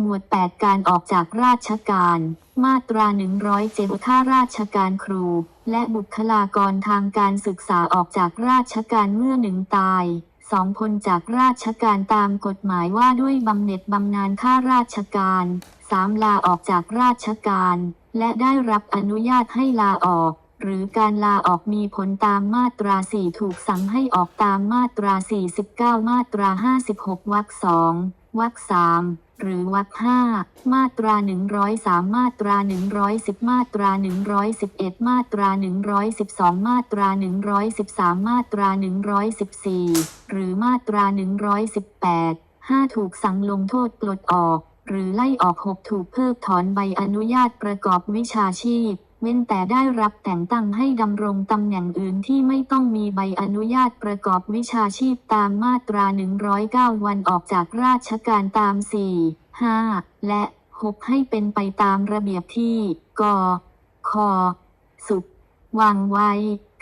หมวด 8 การออกจากราชการ มาตรา107ข้าราชการครู และบุคลากรทางการศึกษาออกจากราชการเมื่อหนึ่งตายสองพ้นจากราชการตามกฎหมายว่าด้วยบำเหน็จบำนาญข้าราชการสามลาออกจากราชการ และได้รับอนุญาตให้ลาออก หรือการลาออกมีผลตามมาตรา 4 ถูกสั่งให้ออกตามมาตรา 49 มาตรา 56 วรรคสอง วรรคสามหรือวรรคห้ามาตรา103มาตรา110มาตรา111มาตรา112มาตรา113มาตรา114หรือมาตรา118 5ถูกสั่งลงโทษปลดออก หรือไล่ออก6ถูกเพิกถอนใบอนุญาตประกอบวิชาชีพ เว้นแต่ได้รับแต่งตั้งให้ดำรงตำแหน่งอื่นที่ไม่ต้องมีใบอนุญาตประกอบวิชาชีพตามมาตรา 109 วันออกจากราชการตาม 4 5 และ 6 ให้เป็นไปตามระเบียบที่กคสุดวางไว้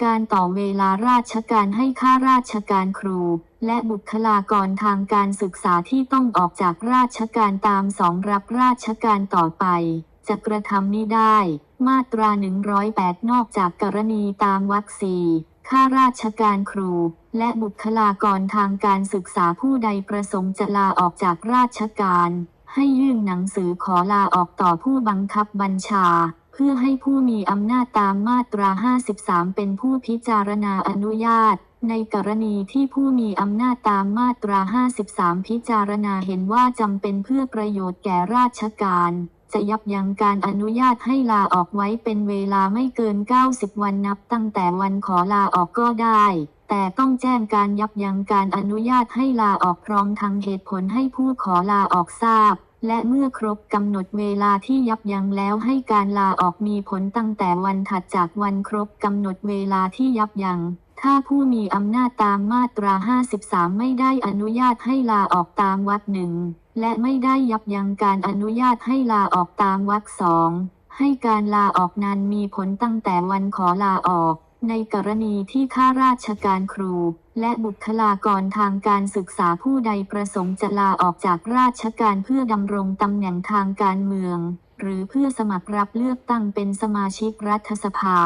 การต่อเวลาราชการให้ข้าราชการครู และบุคลากรทางการศึกษาที่ต้องออกจากราชการตามสองรับราชการต่อไป จะกระทำนี้ได้ มาตรา 108 นอกจากกรณีตามวรรคสี่ข้าราชการครู และบุคลากรทางการศึกษาผู้ใดประสงค์จะลาออกจากราชการ ให้ยื่นหนังสือขอลาออกต่อผู้บังคับบัญชา เพื่อให้ผู้มีอำนาจตามมาตรา 53 เป็นผู้พิจารณาอนุญาต ในกรณีที่ผู้มีอำนาจตามมาตรา 53 พิจารณาเห็นว่าจำเป็นเพื่อประโยชน์แก่ราชการ จะยับยั้งการอนุญาตให้ลาออกไว้เป็นเวลาไม่เกิน 90 วันนับตั้งแต่วันขอลาออกก็ได้ แต่ต้องแจ้งการยับยั้งการอนุญาตให้ลาออกพร้อมทั้งเหตุผลให้ผู้ขอลาออกทราบ และเมื่อครบกำหนดเวลาที่ยับยั้งแล้วให้การลาออกมีผลตั้งแต่วันถัดจากวันครบกำหนดเวลาที่ยับยั้ง ถ้าผู้มีอำนาจตามมาตรา 53 ไม่ได้อนุญาตให้ลาออกตามวรรคหนึ่ง และไม่ได้ยับยั้งการอนุญาตให้ลาออกตามวรรคสอง ให้การลาออกนั้นมีผลตั้งแต่วันขอลาออก ในกรณีที่ข้าราชการครู และบุคลากรทางการศึกษาผู้ใดประสงค์จะลาออกจากราชการเพื่อดำรงตำแหน่งทางการเมือง หรือเพื่อสมัครรับเลือกตั้งเป็นสมาชิกรัฐสภา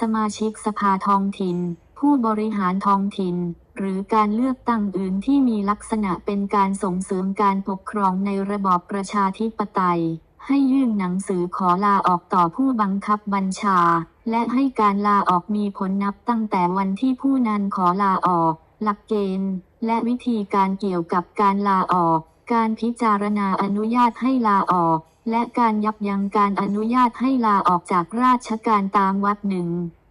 สมาชิกสภาท้องถิ่น ผู้บริหารท้องถิ่น หรือการเลือกตั้งอื่นที่มีลักษณะเป็นการส่งเสริมการปกครองในระบอบประชาธิปไตย ให้ยื่นหนังสือขอลาออกต่อผู้บังคับบัญชา และให้การลาออกมีผลนับตั้งแต่วันที่ผู้นั้นขอลาออก หลักเกณฑ์ และวิธีการเกี่ยวกับการลาออก การพิจารณาอนุญาตให้ลาออกและการยับยั้งการอนุญาตให้ลาออกจากราชการตามวรรคหนึ่ง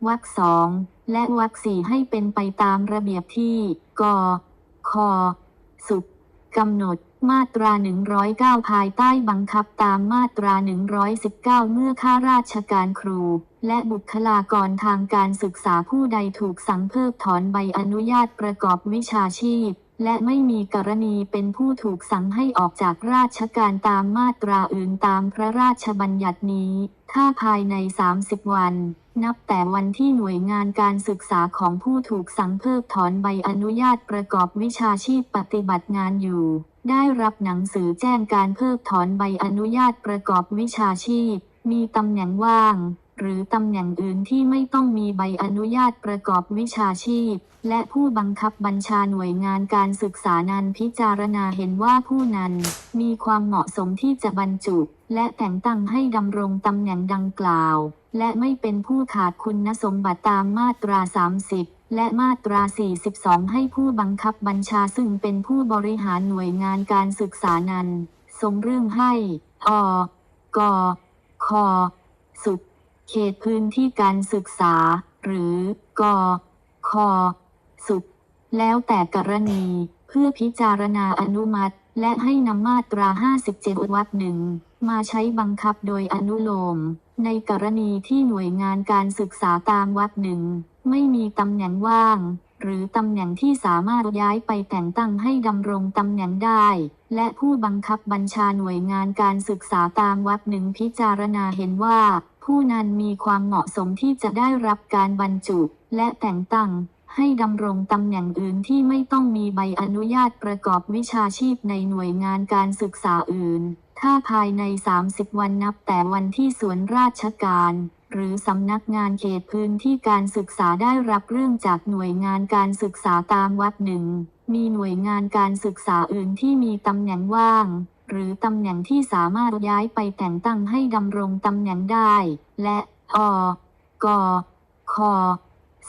วรรคสอง และวรรคสี่ให้เป็นไปตามระเบียบที่กคสุดกำหนดมาตรา 109 ภายใต้บังคับตามมาตรา 119 เมื่อข้าราชการครู และบุคลากรทางการศึกษาผู้ใดถูกสั่งเพิกถอนใบอนุญาตประกอบวิชาชีพ และไม่มีกรณีเป็นผู้ถูกสั่งให้ออกจากราชการตามมาตราอื่นตามพระราชบัญญัตินี้ ถ้าภายใน 30 วัน นับแต่วันที่หน่วยงานการศึกษาของผู้ถูกสั่งเพิกถอนใบอนุญาตประกอบวิชาชีพปฏิบัติงานอยู่ ได้รับหนังสือแจ้งการเพิกถอนใบอนุญาตประกอบวิชาชีพ มีตำแหน่งว่าง หรือตำแหน่งอื่นที่ไม่ต้องมีใบอนุญาตประกอบวิชาชีพ และผู้บังคับบัญชาหน่วยงานการศึกษานั้นพิจารณาเห็นว่าผู้นั้น มีความเหมาะสมที่จะบรรจุ และแต่งตั้งให้ดำรงตำแหน่งดังกล่าว และไม่เป็นผู้ขาดคุณสมบัติตามมาตรา 30และมาตรา 42 ให้ผู้บังคับบัญชาซึ่งเป็นผู้บริหารหน่วยงานการศึกษานั้นส่งเรื่องให้ อ ก ค สุด เขตพื้นที่การศึกษา หรือกคสุด แล้วแต่กรณี เพื่อพิจารณาอนุมัติ และให้นำมาตรา 57วรรคหนึ่งมาใช้บังคับโดยอนุโลม ในกรณีที่หน่วยงานการศึกษาตามวรรคหนึ่งไม่มีตำแหน่งว่าง หรือตำแหน่งที่สามารถย้ายไปแต่งตั้งให้ดำรงตำแหน่งได้ และผู้บังคับบัญชาหน่วยงานการศึกษาตามวรรคหนึ่งพิจารณาเห็นว่า ผู้นั้นมีความเหมาะสมที่จะได้รับการบรรจุและแต่งตั้งให้ดำรงตำแหน่งอื่นที่ไม่ต้องมีใบอนุญาตประกอบวิชาชีพในหน่วยงานการศึกษาอื่น ถ้าภายใน 30 วันนับแต่วันที่ส่วนราชการ หรือสำนักงานเขตพื้นที่การศึกษาได้รับเรื่องจากหน่วยงานการศึกษาตามวรรคหนึ่ง มีหน่วยงานการศึกษาอื่นที่มีตำแหน่งว่าง หรือตำแหน่งที่สามารถย้ายไปแต่งตั้งให้ดำรงตำแหน่งได้ และอ ก ค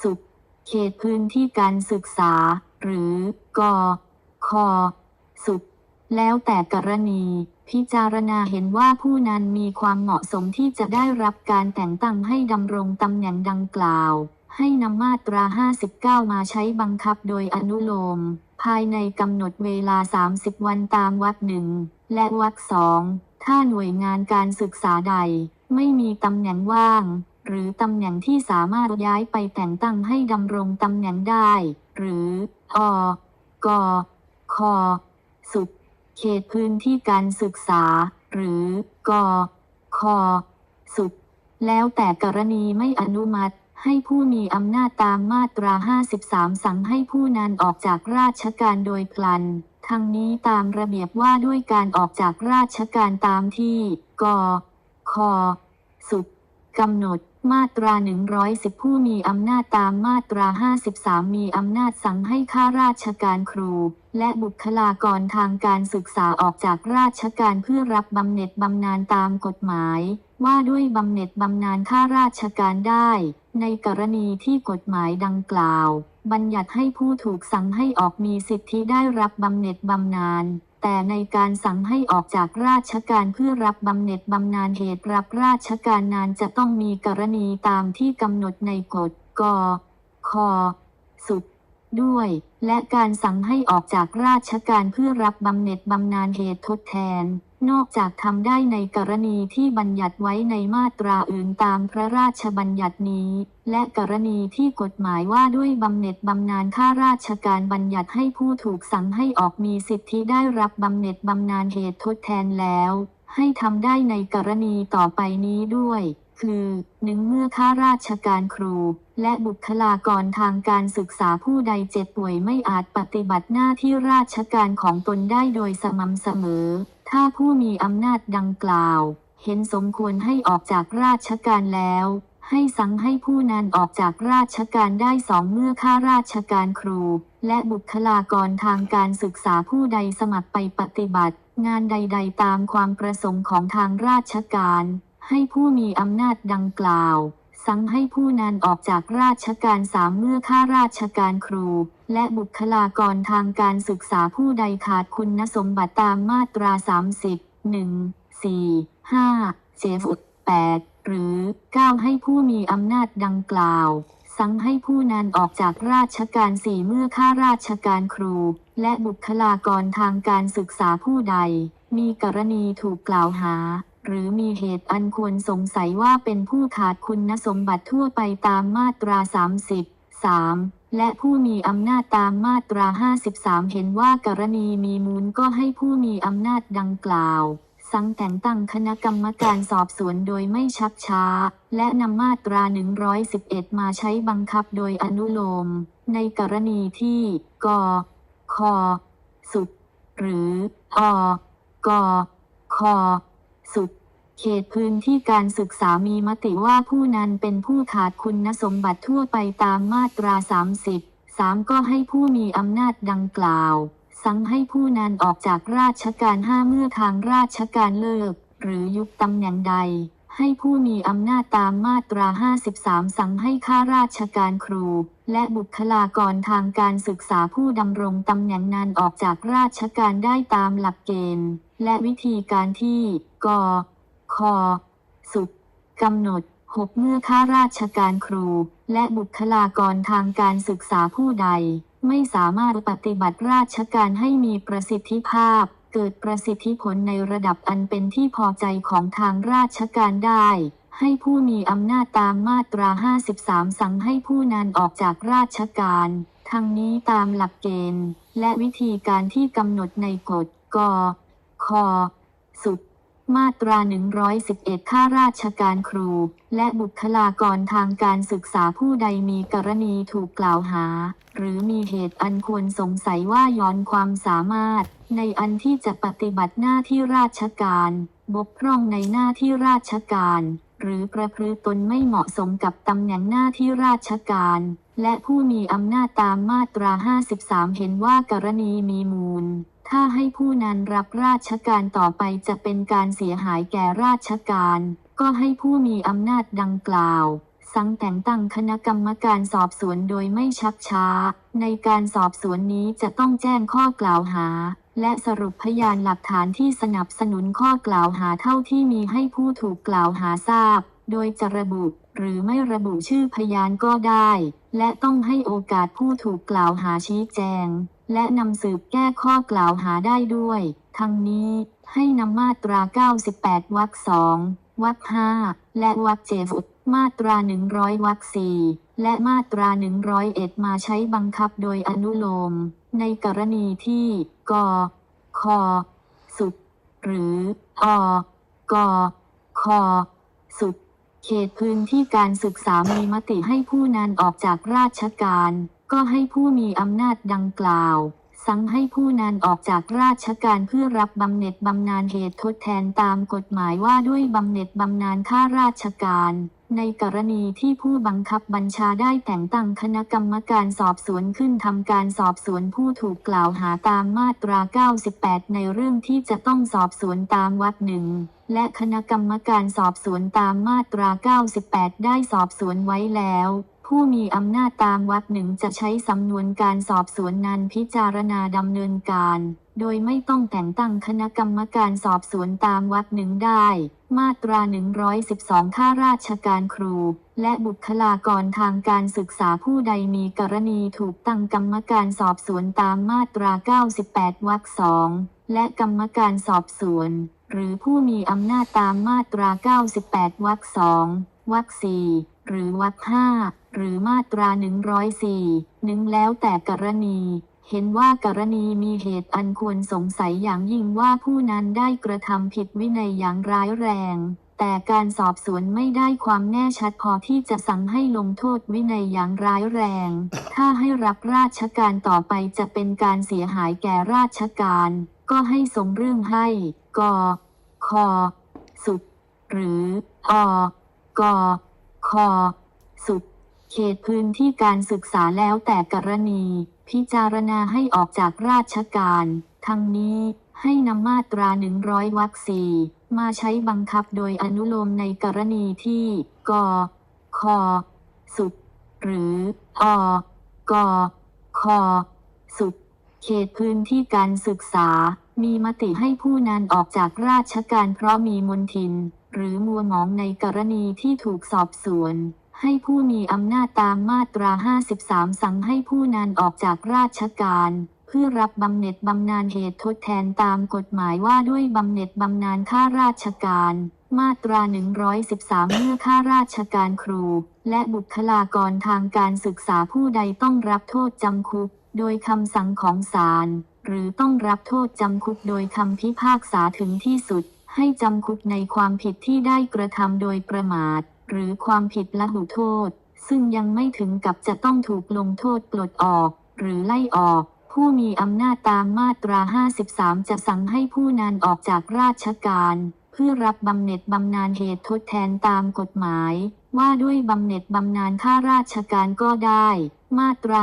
สุดเขตพื้นที่การศึกษา หรือ ก ค สุดแล้วแต่กรณี พิจารณาเห็นว่าผู้นั้นมีความเหมาะสมที่จะได้รับการแต่งตั้งให้ดำรงตำแหน่งดังกล่าว ให้นำมาตรา 59 มาใช้บังคับโดยอนุโลม ภายในกำหนดเวลา 30 วันตามวรรคหนึ่ง และวรรคสองถ้าหน่วยงานการศึกษาใด ไม่มีตำแหน่งว่าง หรือตำแหน่งที่สามารถย้ายไปแต่งตั้งให้ดำรงตำแหน่งได้ หรืออกคสุด เขตพื้นที่การศึกษา หรือกคสุด แล้วแต่กรณีไม่อนุมัติให้ผู้มีอำนาจตามมาตรา 53 สั่งให้ผู้นั้นออกจากราชการโดยพลัน ทั้งนี้ตามระเบียบว่าด้วยการออกจากราชการตามที่ ก ค สุดกำหนดมาตรา 110 ผู้มีอำนาจตามมาตรา 53 มีอำนาจสั่งให้ข้าราชการครู และบุคลากรทางการศึกษาออกจากราชการเพื่อรับบำเหน็จบำนาญตามกฎหมาย ว่าด้วยบำเหน็จบำนาญข้าราชการได้ ในกรณีที่กฎหมายดังกล่าว บัญญัติให้ผู้ถูกสั่งให้ออกมีสิทธิได้รับบำเหน็จบำนาญ แต่ในการสั่งให้ออกจากราชการเพื่อรับบำเหน็จบำนาญเหตุรับราชการนานจะต้องมีกรณีตามที่กำหนดในกฎกคสุด ด้วย และการสั่งให้ออกจากราชการเพื่อรับบำเหน็จบำนาญเหตุทดแทน นอกจากทำได้ในกรณีที่บัญญัติไว้ในมาตราอื่นตามพระราชบัญญัตินี้ และกรณีที่กฎหมายว่าด้วยบำเหน็จบำนาญข้าราชการบัญญัติให้ผู้ถูกสั่งให้ออกมีสิทธิได้รับบำเหน็จบำนาญเหตุทดแทนแล้ว ให้ทำได้ในกรณีต่อไปนี้ด้วย คือหนึ่งเมื่อข้าราชการครู และบุคลากรทางการศึกษาผู้ใดเจ็บป่วยไม่อาจปฏิบัติหน้าที่ราชการของตนได้โดยสม่ำเสมอ ถ้าผู้มีอำนาจดังกล่าว เห็นสมควรให้ออกจากราชการแล้ว ให้สั่งให้ผู้นั้นออกจากราชการได้สองเมื่อข้าราชการครู และบุคลากรทางการศึกษาผู้ใดสมัครไปปฏิบัติ งานใด ๆ ตามความประสงค์ของทางราชการ ให้ผู้มีอำนาจดังกล่าว สั่งให้ผู้นั้นออกจากราชการสามเมื่อข้าราชการครู และบุคลากรทางการศึกษาผู้ใดขาดคุณสมบัติตามมาตรา 30 1 4 5 7 8 หรือ 9 ให้ผู้มีอำนาจดังกล่าวสั่งให้ผู้นั้นออกจากราชการสี่เมื่อข้าราชการครู และบุคลากรทางการศึกษาผู้ใด มีกรณีถูกกล่าวหา หรือมีเหตุอันควรสงสัยว่าเป็นผู้ขาดคุณสมบัติทั่วไปตามมาตรา 30 3และผู้มีอำนาจตามมาตรา 53 เห็นว่ากรณีมีมูลก็ให้ผู้มีอำนาจดังกล่าว สั่งแต่งตั้งคณะกรรมการสอบสวนโดยไม่ชักช้า และนำมาตรา 111 มาใช้บังคับโดยอนุโลม ในกรณีที่กคสุด หรืออกค สุด เขตพื้นที่การศึกษามีมติว่าผู้นั้นเป็นผู้ขาดคุณสมบัติทั่วไปตามมาตรา 30 3 ก็ให้ผู้มีอำนาจดังกล่าว สั่งให้ผู้นั้นออกจากราชการห้าเมื่อทางราชการเลิก หรือยุบตำแหน่งใด ให้ผู้มีอำนาจตามมาตรา 53 สั่งให้ข้าราชการครู และบุคลากรทางการศึกษาผู้ดำรงตำแหน่งนั้นออกจากราชการได้ตามหลักเกณฑ์ และวิธีการที่กคสุดกำหนด 6 เมื่อข้าราชการครู และบุคลากรทางการศึกษาผู้ใด ไม่สามารถปฏิบัติราชการให้มีประสิทธิภาพ เกิดประสิทธิผลในระดับอันเป็นที่พอใจของทางราชการได้ ให้ผู้มีอำนาจตามมาตรา 53 สั่งให้ผู้นั้นออกจากราชการ ทั้งนี้ตามหลักเกณฑ์ และวิธีการที่กำหนดในกฎก คสุด มาตรา 111 ข้าราชการครู และบุคลากรทางการศึกษาผู้ใดมีกรณีถูกกล่าวหา หรือมีเหตุอันควรสงสัยว่าย้อนความสามารถ ในอันที่จะปฏิบัติหน้าที่ราชการ บกพร่องในหน้าที่ราชการ หรือประพฤติตนไม่เหมาะสมกับตำแหน่งหน้าที่ราชการ และผู้มีอำนาจตามมาตรา 53 เห็นว่ากรณีมีมูล ถ้าให้ผู้นั้นรับราชการต่อไปจะเป็นการเสียหายแก่ราชการ ก็ให้ผู้มีอำนาจดังกล่าวสั่งแต่งตั้งคณะกรรมการสอบสวนโดยไม่ชักช้า ในการสอบสวนนี้จะต้องแจ้งข้อกล่าวหา และสรุปพยานหลักฐานที่สนับสนุนข้อกล่าวหาเท่าที่มีให้ผู้ถูกกล่าวหาทราบ โดยจะระบุหรือไม่ระบุชื่อพยานก็ได้ และต้องให้โอกาสผู้ถูกกล่าวหาชี้แจง และนำสืบแก้ข้อกล่าวหาได้ด้วย ทั้งนี้ให้นำมาตรา 98 วรรคสองวรรคห้าและวรรคเจ็ดมาตรา 100 วรรคสี่ และมาตรา 101 มาใช้บังคับโดยอนุโลม ในกรณีที่ ก ค สุด หรือ อ ก ค สุด เขตพื้นที่การศึกษามีมติให้ผู้นั้นออกจากราชการ ก็ให้ผู้มีอำนาจดังกล่าว สั่งให้ผู้นั้นออกจากราชการเพื่อรับบำเหน็จบำนาญเหตุทดแทนตามกฎหมายว่าด้วยบำเหน็จบำนาญข้าราชการ ในกรณีที่ผู้บังคับบัญชาได้แต่งตั้งคณะกรรมการสอบสวนขึ้นทำการสอบสวนผู้ถูกกล่าวหาตามมาตรา 98 ในเรื่องที่จะต้องสอบสวนตามวรรคหนึ่งและคณะกรรมการสอบสวนตามมาตรา 98 ได้สอบสวนไว้แล้ว ผู้มีอำนาจตามวรรคหนึ่งจะใช้สำนวนการสอบสวนนั้นพิจารณาดำเนินการ โดยไม่ต้องแต่งตั้งคณะกรรมการสอบสวนตามวรรคหนึ่งได้ มาตรา 112 ข้าราชการครู และบุคลากรทางการศึกษาผู้ใดมีกรณีถูกตั้งกรรมการสอบสวนตามมาตรา 98 วรรคสองและกรรมการสอบสวน หรือผู้มีอำนาจตามมาตรา 98 วรรคสองวรรคสี่หรือวรรคห้าหรือมาตรา 104หนึ่งแล้วแต่กรณี เห็นว่ากรณีมีเหตุอันควรสงสัยอย่างยิ่งว่าผู้นั้นได้กระทำผิดวินัยอย่างร้ายแรง แต่การสอบสวนไม่ได้ความแน่ชัดพอที่จะสั่งให้ลงโทษวินัยอย่างร้ายแรง ถ้าให้รับราชการต่อไปจะเป็นการเสียหายแก่ราชการ ก็ให้ส่งเรื่องให้กคอสุด หรืออกคอสุด เขตพื้นที่การศึกษาแล้วแต่กรณี พิจารณาให้ออกจากราชการ ทั้งนี้ให้นำมาตรา 100วรรคสี่มาใช้บังคับโดยอนุโลมในกรณีที่กคสุด หรืออกคสุด เขตพื้นที่การศึกษา มีมติให้ผู้นั้นออกจากราชการเพราะมีมนทิน หรือมัวหมองในกรณีที่ถูกสอบสวน ให้ผู้มีอำนาจตามมาตรา 53 สั่งให้ผู้นั้นออกจากราชการ เพื่อรับบำเหน็จบำนาญเหตุทดแทนตามกฎหมายว่าด้วยบำเหน็จบำนาญข้าราชการ มาตรา 113 เมื่อข้าราชการครู และบุคลากรทางการศึกษาผู้ใดต้องรับโทษจำคุก โดยคำสั่งของศาลหรือต้องรับโทษจำคุกโดยคำพิพากษาถึงที่สุด ให้จำคุกในความผิดที่ได้กระทำโดยประมาท หรือความผิดละหุโทษ ซึ่งยังไม่ถึงกับจะต้องถูกลงโทษปลดออก หรือไล่ออก ผู้มีอำนาจตามมาตรา 53 จะสั่งให้ผู้นั้นออกจากราชการ เพื่อรับบำเหน็จบำนาญเหตุทดแทนตามกฎหมาย ว่าด้วยบำเหน็จบำนาญข้าราชการก็ได้ มาตรา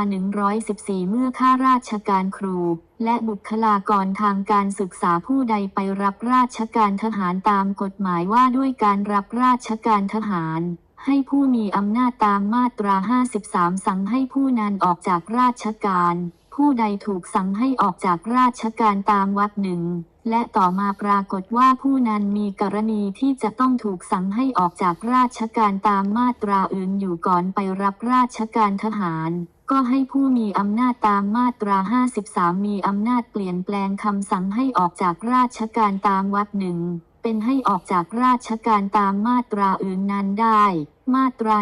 114 เมื่อข้าราชการครู และบุคลากรทางการศึกษาผู้ใดไปรับราชการทหารตามกฎหมายว่าด้วยการรับราชการทหาร ให้ผู้มีอำนาจตามมาตรา 53 สั่งให้ผู้นั้นออกจากราชการ ผู้ใดถูกสั่งให้ออกจากราชการตามวรรคหนึ่งและต่อมาปรากฏว่าผู้นั้นมีกรณีที่จะต้องถูกสั่งให้ออกจากราชการตามมาตราอื่นอยู่ก่อนไปรับราชการทหาร ก็ให้ผู้มีอำนาจตามมาตรา 53 มีอำนาจเปลี่ยนแปลงคำสั่งให้ออกจากราชการตามวรรคหนึ่ง เป็นให้ออกจากราชการตามมาตราอื่นนั้นได้ มาตรา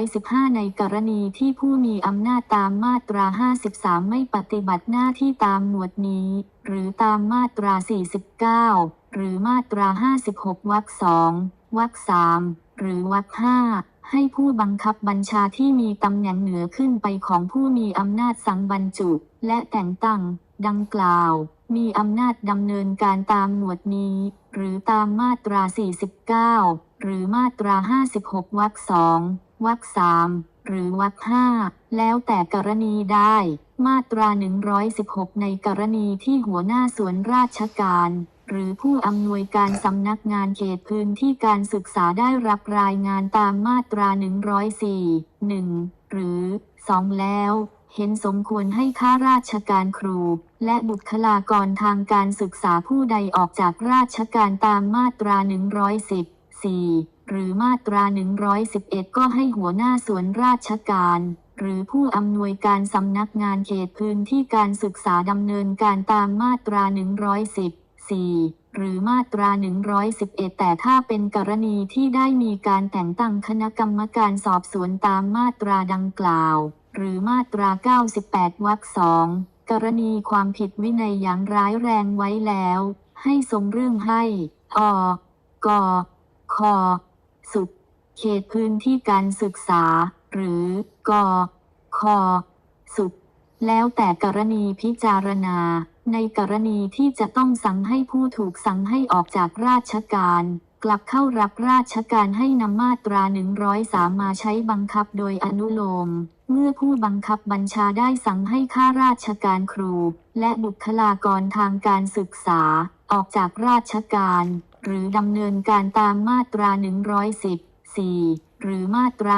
115 ในกรณีที่ผู้มีอำนาจตามมาตรา 53 ไม่ปฏิบัติหน้าที่ตามหมวดนี้ หรือตามมาตรา 49 หรือมาตรา 56 วรรคสองวรรคสามหรือวรรคห้า ให้ผู้บังคับบัญชาที่มีตำแหน่งเหนือขึ้นไปของผู้มีอำนาจสั่งบรรจุ และแต่งตั้ง ดังกล่าว มีอำนาจดำเนินการตามหมวดนี้ หรือตามมาตรา 49 หรือมาตรา 56 วรรคสองวรรคสามหรือวรรคห้าแล้วแต่กรณีได้ มาตรา 116 ในกรณีที่หัวหน้าส่วนราชการ หรือผู้อำนวยการสำนักงานเขตพื้นที่การศึกษาได้รับรายงานตามมาตรา 104 1 หรือ 2 แล้ว เห็นสมควรให้ข้าราชการครู และบุคลากรทางการศึกษาผู้ใดออกจากราชการตามมาตรา 110 4 หรือมาตรา 111 ก็ให้หัวหน้าส่วนราชการ หรือผู้อำนวยการสำนักงานเขตพื้นที่การศึกษาดำเนินการตามมาตรา 110 4 หรือมาตรา 111 แต่ถ้าเป็นกรณีที่ได้มีการแต่งตั้งคณะกรรมการสอบสวนตามมาตราดังกล่าว หรือมาตรา 98 วรรคสองกรณีความผิดวินัยอย่างร้ายแรงไว้แล้ว ให้ส่งเรื่องให้อกคสุด เขตพื้นที่การศึกษา หรือกอคอสุด แล้วแต่กรณีพิจารณา ในกรณีที่จะต้องสั่งให้ผู้ถูกสั่งให้ออกจากราชการ กลับเข้ารับราชการให้นำมาตรา 103 มาใช้บังคับโดยอนุโลม เมื่อผู้บังคับบัญชาได้สั่งให้ข้าราชการครู และบุคลากรทางการศึกษา ออกจากราชการ หรือดำเนินการตามมาตรา 114 หรือมาตรา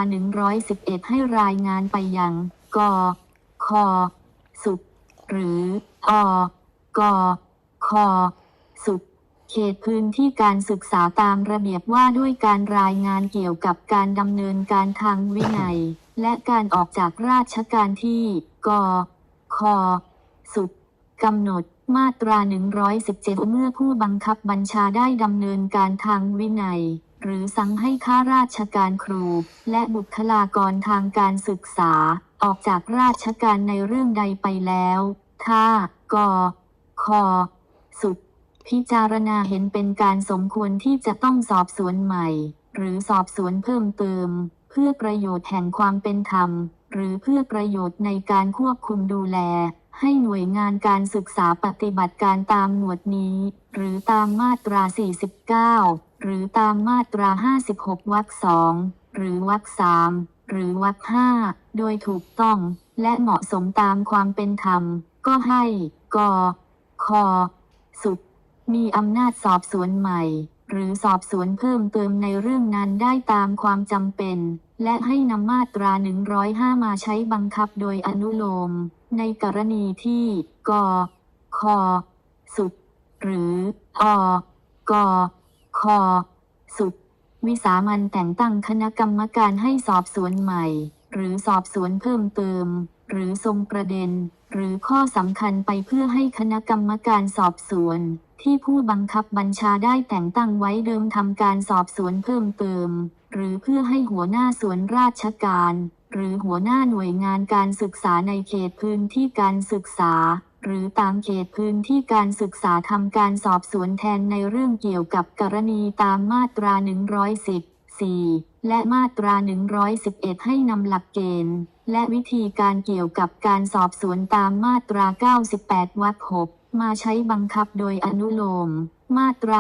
111 ให้รายงานไปยังกคสุดหรืออ กคสุดเขตพื้นที่การศึกษาตามระเบียบว่าด้วยการรายงานเกี่ยวกับการดำเนินการทางวินัย และการออกจากราชการที่กคสุดกำหนดมาตรา 117 เมื่อผู้บังคับบัญชาได้ดำเนินการทางวินัย หรือสั่งให้ข้าราชการครู และบุคลากรทางการศึกษา ออกจากราชการในเรื่องใดไปแล้วถ้าก คสุด พิจารณาเห็นเป็นการสมควรที่จะต้องสอบสวนใหม่ หรือสอบสวนเพิ่มเติม เพื่อประโยชน์แห่งความเป็นธรรม หรือเพื่อประโยชน์ในการควบคุมดูแล ให้หน่วยงานการศึกษาปฏิบัติการตามหมวดนี้ หรือตามมาตรา 49 หรือตามมาตรา 56วรรคสองหรือวรรคสามหรือวรรคห้าโดยถูกต้องและเหมาะสมตามความเป็นธรรม ก็ให้กอ คอ สุด มีอำนาจสอบสวนใหม่ หรือสอบสวนเพิ่มเติมในเรื่องนั้นได้ตามความจำเป็น และให้นำมาตรา 105 มาใช้บังคับโดยอนุโลม ในกรณีที่ ก ค สุด หรือ อ ก ค สุด วิสามันแต่งตั้งคณะกรรมการให้สอบสวนใหม่ หรือสอบสวนเพิ่มเติม หรือทรงประเด็น หรือข้อสำคัญไปเพื่อให้คณะกรรมการสอบสวน ที่ผู้บังคับบัญชาได้แต่งตั้งไว้เดิมทำการสอบสวนเพิ่มเติม หรือเพื่อให้หัวหน้าส่วนราชการ หรือหัวหน้าหน่วยงานการศึกษาในเขตพื้นที่การศึกษา หรือตามเขตพื้นที่การศึกษาทำการสอบสวนแทนในเรื่องเกี่ยวกับกรณีตามมาตรา 110 4 และมาตรา 111 ให้นำหลักเกณฑ์ และวิธีการเกี่ยวกับการสอบสวนตามมาตรา 98 วรรค 6 มาใช้บังคับโดยอนุโลม มาตรา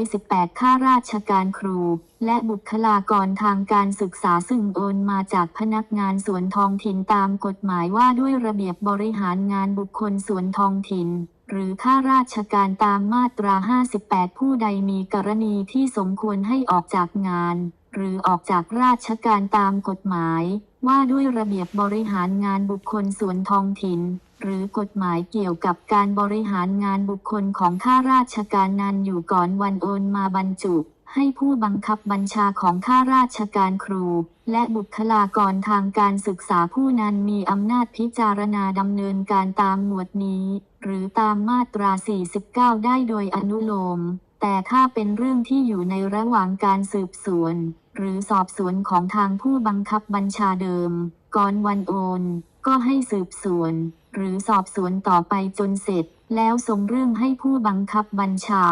118 ข้าราชการครู และบุคลากรทางการศึกษาซึ่งโอนมาจากพนักงานสวนท้องถิ่นตามกฎหมายว่าด้วยระเบียบบริหารงานบุคคลสวนท้องถิ่น หรือข้าราชการตามมาตรา 58 ผู้ใดมีกรณีที่สมควรให้ออกจากงาน หรือออกจากราชการตามกฎหมาย ว่าด้วยระเบียบบริหารงานบุคคลส่วนท้องถิ่น หรือกฎหมายเกี่ยวกับการบริหารงานบุคคลของข้าราชการนั้นอยู่ก่อนวันโอนมาบรรจุ ให้ผู้บังคับบัญชาของข้าราชการครู และบุคลากรทางการศึกษาผู้นั้นมีอำนาจพิจารณาดำเนินการตามหมวดนี้ หรือตามมาตรา 49 ได้โดยอนุโลม แต่ถ้าเป็นเรื่องที่อยู่ในระหว่างการสืบสวน หรือสอบสวนของทางผู้บังคับบัญชาเดิม ก่อนวันโอน ก็ให้สืบสวน หรือสอบสวนต่อไปจนเสร็จ แล้วส่งเรื่องให้ผู้บังคับบัญชา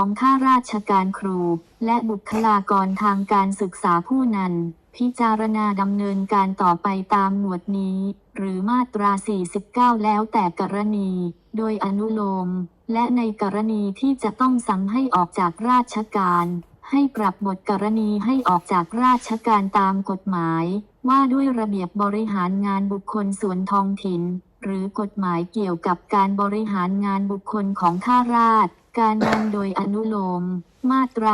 ของข้าราชการครู และบุคลากรทางการศึกษาผู้นั้น พิจารณาดำเนินการต่อไปตามหมวดนี้ หรือมาตรา 49 แล้วแต่กรณี โดยอนุโลม และในกรณีที่จะต้องสั่งให้ออกจากราชการ ให้ปรับบทกรณีให้ออกจากราชการตามกฎหมาย ว่าด้วยระเบียบบริหารงานบุคคลส่วนท้องถิ่นหรือกฎหมายเกี่ยวกับการบริหารงานบุคคลของข้าราช การงานโดยอนุโลม มาตรา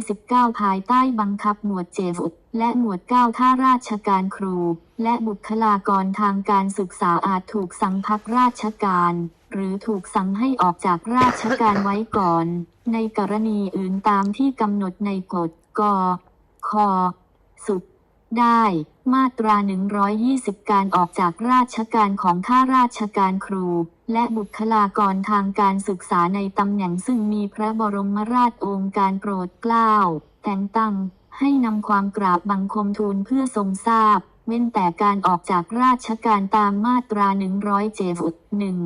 119 ภายใต้บังคับหมวดเจฟและหมวด 9 ข้าราชการครู และบุคลากรทางการศึกษาอาจถูกสั่งพักราชการ หรือถูกสั่งให้ออกจากราชการไว้ก่อน ในกรณีอื่นตามที่กำหนดในกฎกคสุด ได้ มาตรา 120 การออกจากราชการของข้าราชการครู และบุคลากรทางการศึกษาในตำแหน่งซึ่งมีพระบรมราชโองการโปรดเกล้า แต่งตั้ง ให้นำความกราบบังคมทูลเพื่อทรงทราบ เว้นแต่การออกจากราชการตามมาตรา107หนึ่ง